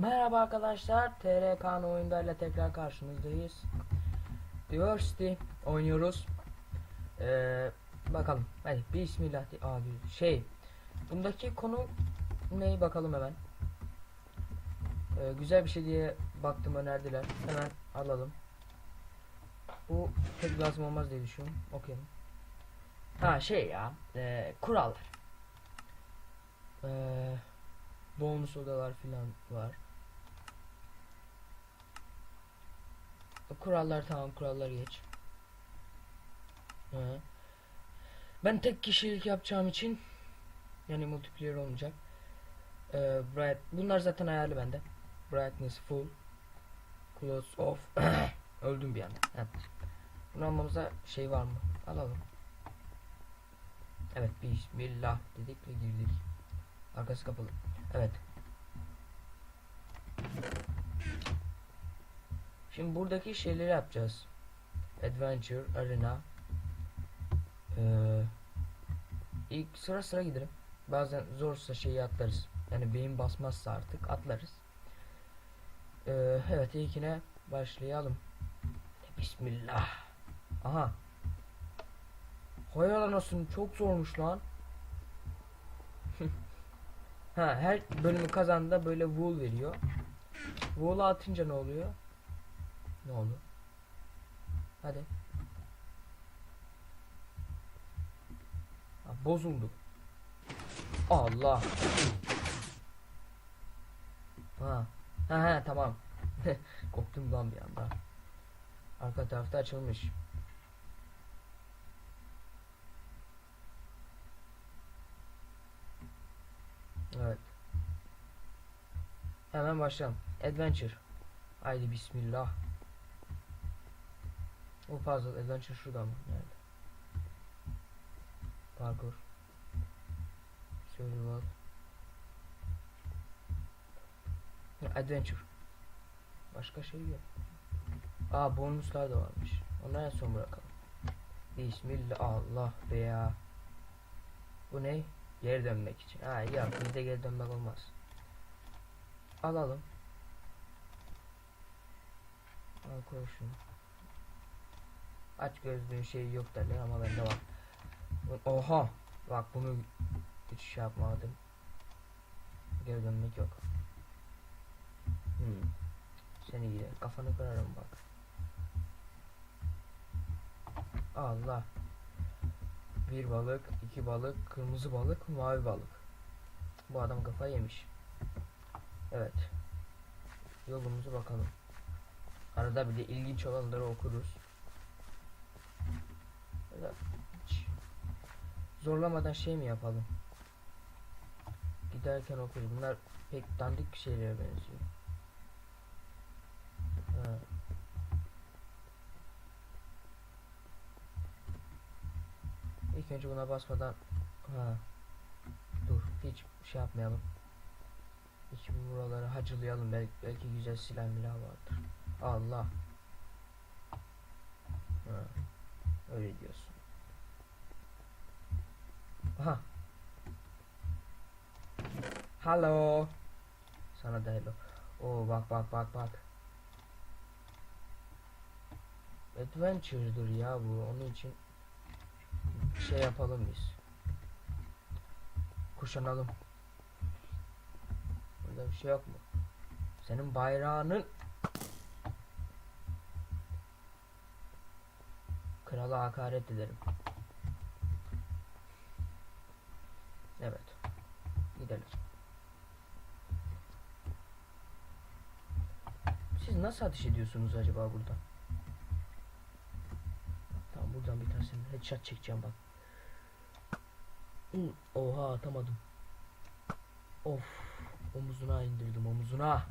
Merhaba arkadaşlar, TRK'nın oyunlarıyla tekrar karşınızdayız. Diversity oynuyoruz. Ee, bakalım, hadi bismillah. Abi şey, bundaki konu neyi bakalım hemen. Ee, güzel bir şey diye baktım önerdiler. Hemen alalım. Bu pek lazım olmaz diye düşünüyorum. Okuyalım. Ha şey ya, e, kurallar. Eee bonus odalar filan var. Kurallar tamam kuralları geç. Hı. Ben tek kişilik yapacağım için yani multiplayer olmayacak. Ee, bright bunlar zaten ayarlı bende. Brightness full. Close off. Öldüm bir anda. Heh. Bunu almamıza şey var mı? Alalım. Evet bismillah dedik ve girdik. Arkası kapalı. Evet. Şimdi buradaki şeyleri yapacağız. Adventure, Arena. Ee, ilk sıra sıra gidelim. Bazen zorsa şeyi atlarız. Yani beyin basmazsa artık atlarız. Ee, evet ilkine başlayalım. Bismillah. Aha. Hay olsun çok zormuş lan. Ha her bölümü kazandığında böyle wool veriyor. Wool'u atınca ne oluyor? Ne oldu? Hadi. Ha, bozuldu. Allah. Ha. Ha ha tamam. Korktum lan bir anda. Arka tarafta açılmış. Evet. Hemen başlayalım. Adventure. Haydi bismillah. O puzzle adventure şurada mı? Nerede? Parkur. Survival. Adventure. Başka şey yok. Aa bonuslar da varmış. Onları en son bırakalım. Bismillah Allah be ya. Bu ne? Geri dönmek için. Ha yok bizde geri dönmek olmaz. Alalım. Al koy şunu. Aç gözlüğün şeyi yok derler ama bende var. Oha! Bak bunu hiç şey yapmadım. Geri dönmek yok. Hmm. Seni iyi. Kafanı kırarım bak. Allah. Bir balık, iki balık, kırmızı balık, mavi balık. Bu adam kafayı yemiş. Evet. Yolumuzu bakalım. Arada bir de ilginç olanları okuruz. Hiç Zorlamadan şey mi yapalım? Giderken okuruz. Bunlar pek dandik şeylere benziyor. Ha. İlk önce buna basmadan ha. Dur hiç şey yapmayalım. Hiç buraları hacılayalım belki, belki güzel silah milah vardır. Allah. Ha. Öyle diyorsun. Aha. Hello. Sana da hello. Oo bak bak bak bak. Adventure'dır ya bu. Onun için şey yapalım biz. Kuşanalım. Burada bir şey yok mu? Senin bayrağının Krala hakaret ederim. Evet. Gidelim. Siz nasıl ateş ediyorsunuz acaba burada? Tamam buradan bir tanesini headshot çekeceğim bak. Oha atamadım. Of. Omuzuna indirdim omuzuna.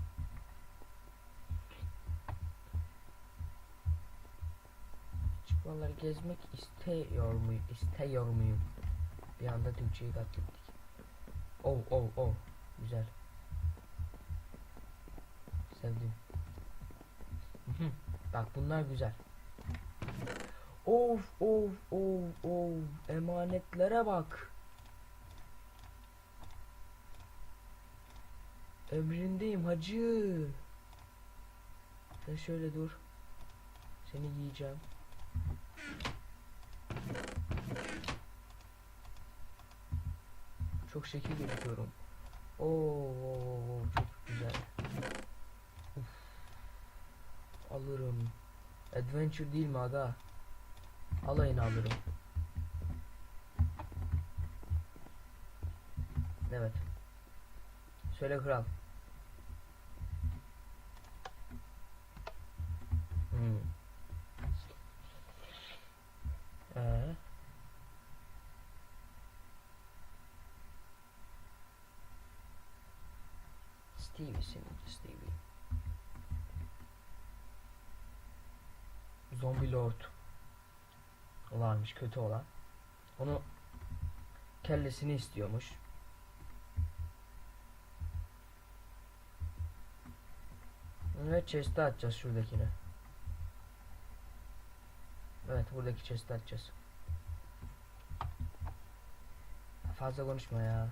Hiç buraları gezmek istiyor muyum? İstiyor muyum? Bir anda Türkçeyi katlettik. Oh oh oh. Güzel. Sevdim. Bak bunlar güzel. Of of of of. Emanetlere bak. Emrindeyim hacı. Sen şöyle dur. Seni yiyeceğim. Çok şekil gözüküyorum. Oo, çok güzel. Uf. Alırım. Adventure değil mi aga? Alayını alırım. Evet. Söyle kral. Hmm. Ee? Stevie seninki Stevie. Zombie Lord. Varmış kötü olan. Onu kellesini istiyormuş. Evet chest'e atacağız şuradakini. Evet buradaki chest'e atacağız. Fazla konuşma ya.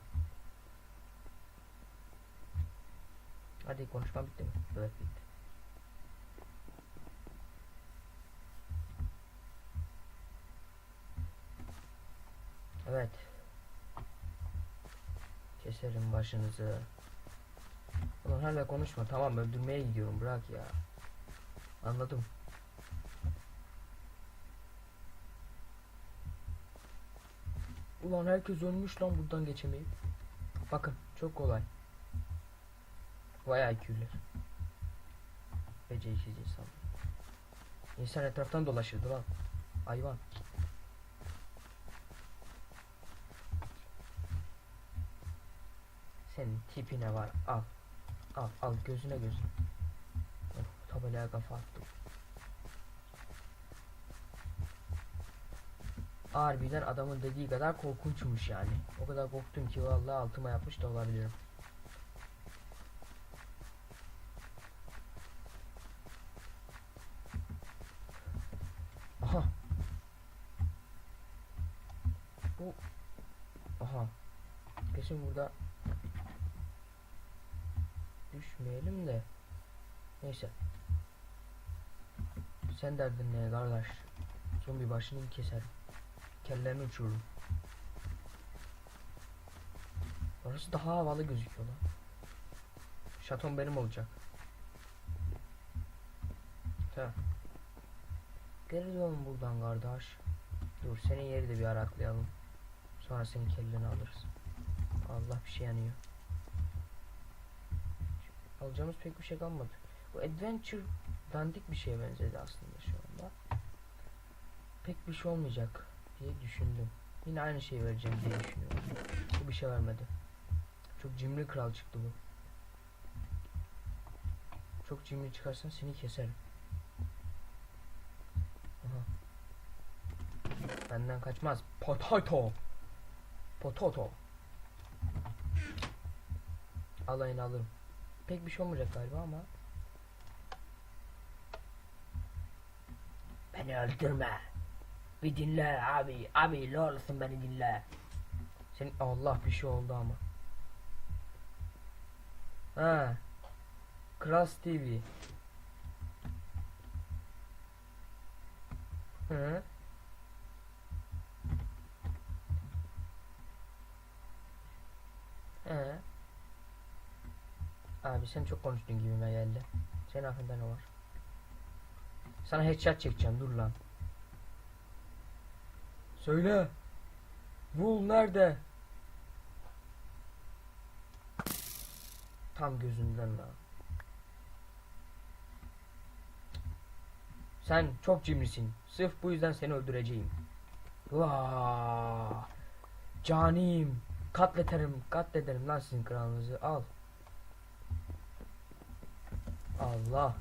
Hadi konuşma bitti mi? Evet bitti. Evet. Keserim başınızı. Ulan hala konuşma. Tamam öldürmeye gidiyorum. Bırak ya. Anladım. Ulan herkes ölmüş lan buradan geçemeyip. Bakın çok kolay. Vay IQ'ler. Beceriksiz insan. İnsan etraftan dolaşırdı lan. Hayvan. Senin tipine var. Al. Al al gözüne gözüne. Of, tabelaya kafa attım. Harbiden adamın dediği kadar korkunçmuş yani. O kadar korktum ki vallahi altıma yapmış da olabilirim. Aha. Bu Aha. Kesin burada düşmeyelim de. Neyse. Sen derdin ne kardeş? Zombi başını keserim. Kellerini uçururum. Orası daha havalı gözüküyor lan. Şaton benim olacak. Tamam. Geri dön buradan kardeş. Dur senin yeri de bir araklayalım. Sonra senin kelleni alırız. Allah bir şey yanıyor. Alacağımız pek bir şey kalmadı. Bu adventure dandik bir şeye benzedi aslında şu anda. Pek bir şey olmayacak diye düşündüm. Yine aynı şeyi vereceğim diye düşünüyorum. Bu bir şey vermedi. Çok cimri kral çıktı bu. Çok cimri çıkarsan seni keserim. Aha. Benden kaçmaz. Potato. Potato. Alayını alırım. Pek bir şey olmayacak galiba ama. Beni öldürme. Bir dinle abi. Abi ne olursun beni dinle. Senin Allah bir şey oldu ama. Ha. Kras TV. Hı. He. Abi sen çok konuştun gibime geldi. Senin aklında ne var? Sana headshot çekeceğim dur lan. Söyle. Bul nerede? Tam gözünden lan. Sen çok cimrisin. Sırf bu yüzden seni öldüreceğim. Vaa! Canim. Katlederim, katlederim lan sizin kralınızı. Al. Allah.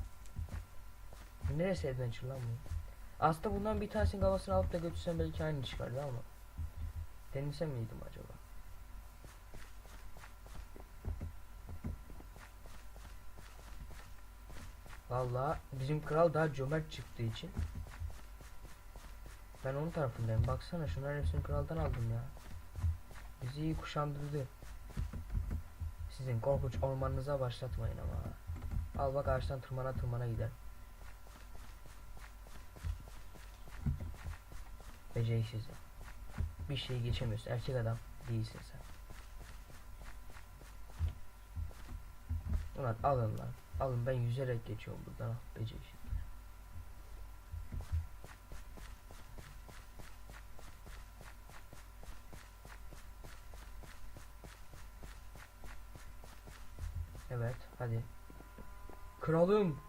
Neresi adventure lan bu? Aslında bundan bir tanesinin kafasını alıp da götürsem belki aynı çıkardı ama. Denesem miydim acaba? Vallahi bizim kral daha cömert çıktığı için ben onun tarafındayım. Baksana şunların hepsini kraldan aldım ya. Bizi iyi kuşandırdı. sizin korkunç ormanınıza başlatmayın ama. Al bak ağaçtan tırmana tırmana gider. Beceriksiz. ya. Bir şey geçemiyorsun. Erkek adam değilsin sen. Ulan alın lan. Alın ben yüzerek geçiyorum buradan. Ah, Beceriksiz. Evet, hadi. Kralım.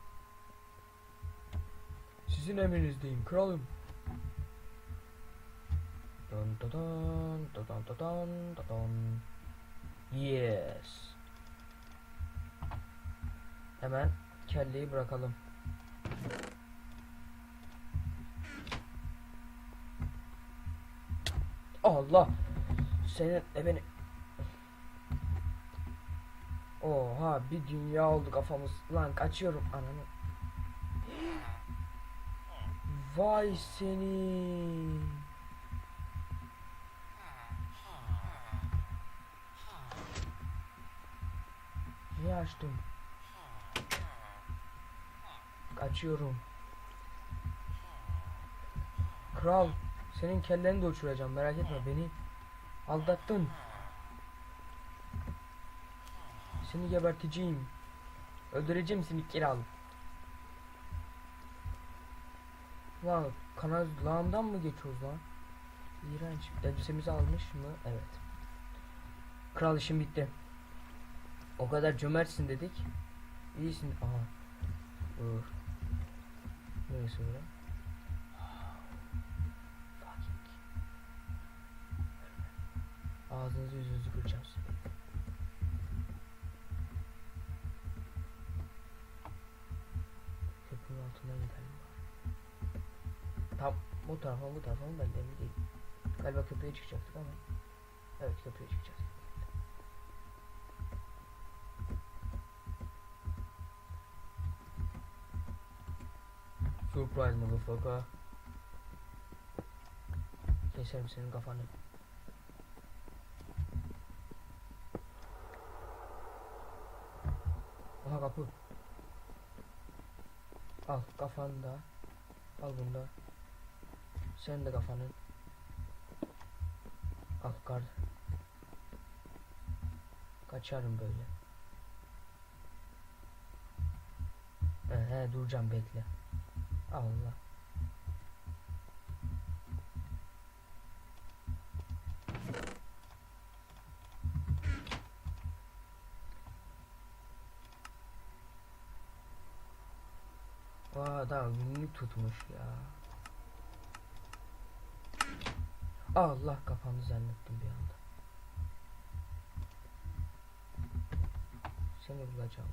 Sizin emrinizdeyim, kralım dun, dun, dun, dun, dun, dun, dun. Yes. Hemen kelleyi bırakalım. Allah. Senin de beni. Oha bir dünya oldu kafamız. Lan kaçıyorum ananı. Vay seni. Niye açtım? Kaçıyorum. Kral, senin kelleni de uçuracağım merak etme beni aldattın. Seni geberteceğim. Öldüreceğim seni kiral. Lan kanal lağımdan mı geçiyoruz lan? İğrenç. Elbisemizi almış mı? Evet. Kral işim bitti. O kadar cömertsin dedik. İyisin. Aha. Dur. Neresi? Fucking. Ağzınızı yüzünüzü kıracağım. Köprünün altından gidelim. Tam bu tarafa bu tarafa mı ben de emin değilim. Galiba köprüye çıkacaktık ama. Evet köprüye çıkacağız. Surprise motherfucker. Keserim senin kafanı. Aha kapı. Al kafanı da. Al bunu da. Sen de kafanı. Al kar. Kaçarım böyle. He, he duracağım bekle. Allah. Vay adam günlük tutmuş ya. Allah kafamı zannettim bir anda. Seni bulacağım.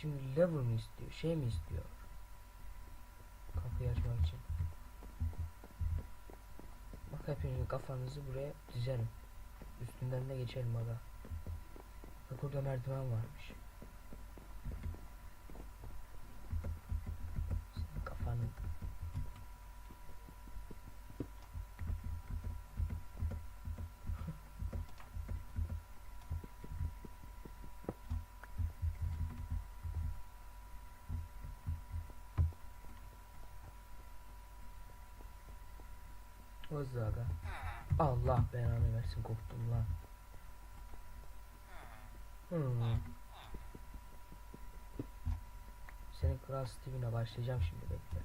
Şimdi lever mi istiyor? Şey mi istiyor? Kapıyı açmak için. Bak hepinizin kafanızı buraya dizerim. Üstünden de geçelim aga. Bak burada merdiven varmış. Senin kafanı. Hızlı aga. Allah belanı versin korktum lan. Hmm. Senin Kral Steve'ine başlayacağım şimdi bekle.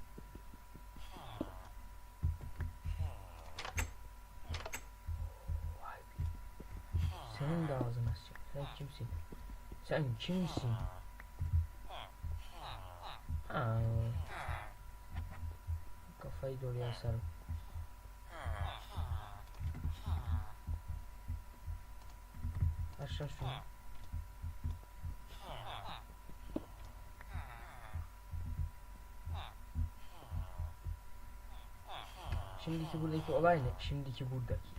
Senin de ağzını açacağım. Sen kimsin? Sen kimsin? Aa. Kafayı da oraya sarım. Aşağı şunu. Şimdiki buradaki olay ne? Şimdiki buradaki.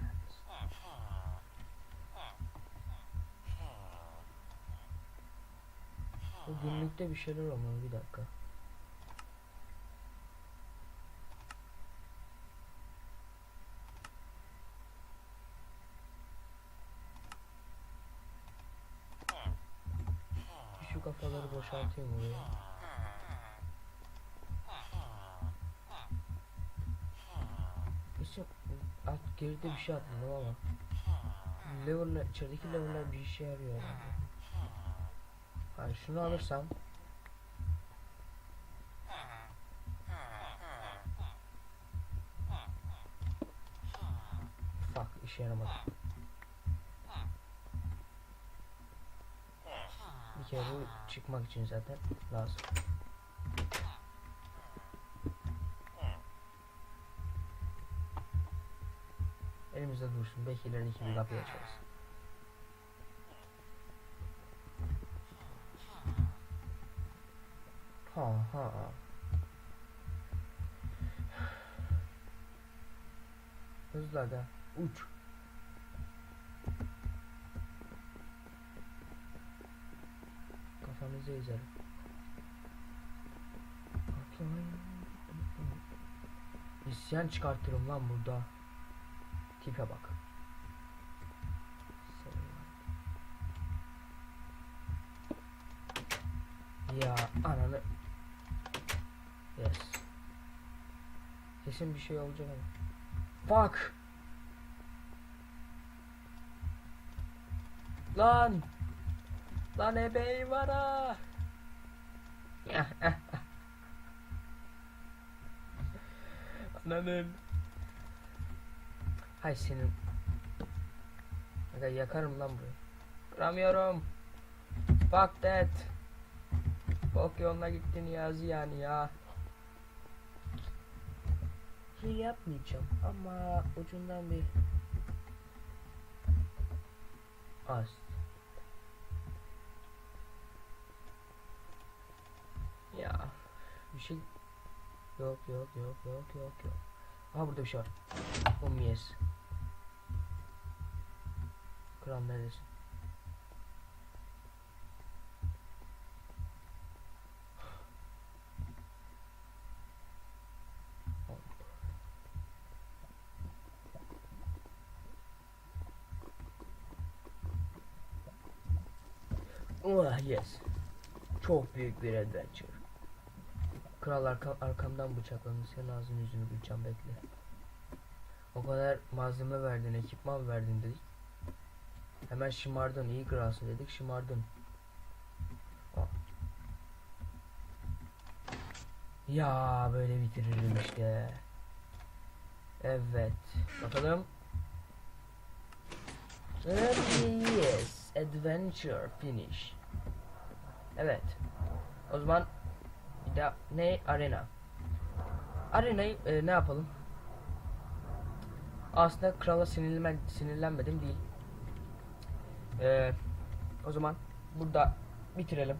Bu günlükte bir şeyler olmalı bir dakika. Şunları boşaltayım buraya. Alt geride bir şey atladım ama level'lar içerideki level'lar bir işe yarıyor herhalde. Hani şunu alırsam Fuck işe yaramadı. Bir kere bu çıkmak için zaten lazım. Elimizde dursun. Belki ilerideki bir kapıyı açarız. Ha ha. Hızlı aga. Uç. Kafanızı ezerim. İsyan çıkartırım lan burada. Tipe bak. Ya ananı. Yes. Kesin bir şey olacak ama. Fuck. Lan. Lan ebeği var ha. Ananın. Hay senin. Aga yakarım lan burayı. Kıramıyorum. Fuck that. Bok yoluna gittin Niyazi yani ya. Hile yapmayacağım ama ucundan bir az. Ya bir şey yok yok yok yok yok yok. Aha burada bir şey var. Um yes. Kral neredesin? Oh yes. Çok büyük bir adventure. Kral arka, arkamdan bıçaklandı. Senin ağzını yüzünü bulacağım bekle. O kadar malzeme verdin, ekipman verdin dedik. Hemen şımardın, iyi kralsın dedik, şımardın. Ya böyle bitiririm işte. Evet. Bakalım. Yes. Adventure finish. Evet. O zaman daha ne arena. Arenayı e, ne yapalım? Aslında krala sinirlenme, sinirlenmedim değil. E, o zaman burada bitirelim.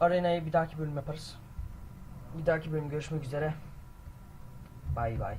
Arenayı bir dahaki bölüm yaparız. Bir dahaki bölüm görüşmek üzere. Bay bay.